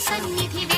సన్నిధి